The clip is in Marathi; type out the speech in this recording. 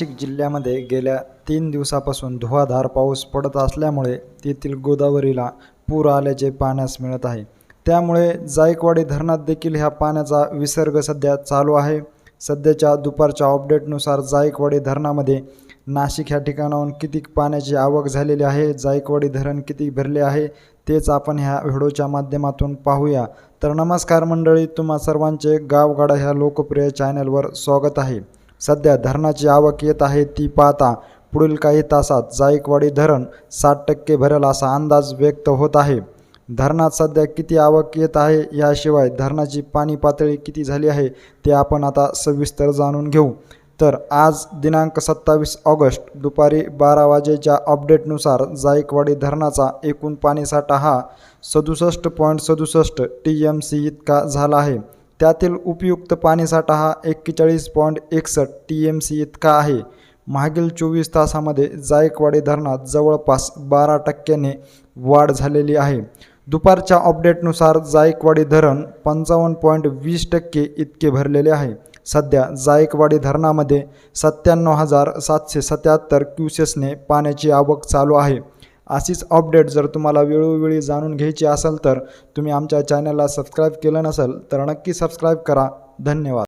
नाशिक जिल्ह्यामध्ये गेल्या तीन दिवसापासून धुवाधार पाऊस पडत असल्यामुळे तेथील गोदावरीला पूर आल्याचे पाहण्यास मिळत आहे. त्यामुळे जायकवाडी धरणात देखील ह्या पाण्याचा विसर्ग सध्या चालू आहे. सध्याच्या दुपारच्या अपडेटनुसार जायकवाडी धरणामध्ये नाशिक ह्या ठिकाणाहून किती पाण्याची आवक झालेली आहे जायकवाडी धरण किती भरले आहे तेच आपण ह्या व्हिडिओच्या माध्यमातून पाहूया. तर नमस्कार मंडळी तुम्हा सर्वांचे गावगाडा ह्या लोकप्रिय चॅनलवर स्वागत आहे. सध्या धरणाची आवक येत आहे ती पाहता पुढील काही तासात जायकवाडी धरण साठ टक्के भरेल असा अंदाज व्यक्त होत आहे. धरणात सध्या किती आवक येत आहे याशिवाय धरणाची पाणी पातळी किती झाली आहे ते आपण आता सविस्तर जाणून घेऊ. तर आज दिनांक सत्तावीस ऑगस्ट दुपारी बारा वाजेच्या अपडेटनुसार जायकवाडी धरणाचा एकूण पाणीसाठा हा सदुसष्ट पॉईंट सदुसष्ट टी एम सी इतका झाला आहे. त्यातील उपयुक्त पाणीसाठा हा एक्केचाळीस पॉईंट एकसष्ट टी एम सी इतका आहे. मागील चोवीस तासामध्ये जायकवाडी धरणात जवळपास बारा टक्क्याने वाढ झालेली आहे. दुपारच्या अपडेटनुसार जायकवाडी धरण पंचावन्न पॉईंट वीस टक्के इतके भरलेले आहे. सध्या जायकवाडी धरणामध्ये सत्त्याण्णव हजार सातशे सत्याहत्तर क्युसेसने पाण्याची आवक चालू आहे. अशीच अपडेट जर तुम्हाला वेळोवेळी जाणून घ्यायची असेल तर तुम्ही आमच्या चॅनलला सबस्क्राईब केलं नसेल तर नक्की सबस्क्राईब करा. धन्यवाद.